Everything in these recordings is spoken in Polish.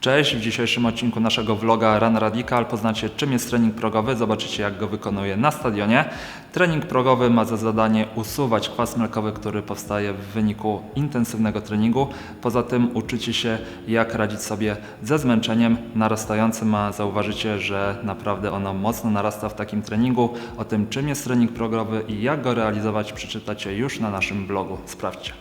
Cześć, w dzisiejszym odcinku naszego vloga Run Radical poznacie czym jest trening progowy, zobaczycie jak go wykonuję na stadionie. Trening progowy ma za zadanie usuwać kwas mlekowy, który powstaje w wyniku intensywnego treningu. Poza tym uczycie się jak radzić sobie ze zmęczeniem narastającym, a zauważycie, że naprawdę ono mocno narasta w takim treningu. O tym czym jest trening progowy i jak go realizować przeczytacie już na naszym blogu. Sprawdźcie.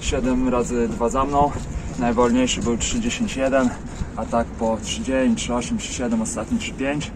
Siedem razy dwa za mną. Najwolniejszy był 3.10.1, a tak po 3.9, 3.8, 3.7, ostatni 3.5.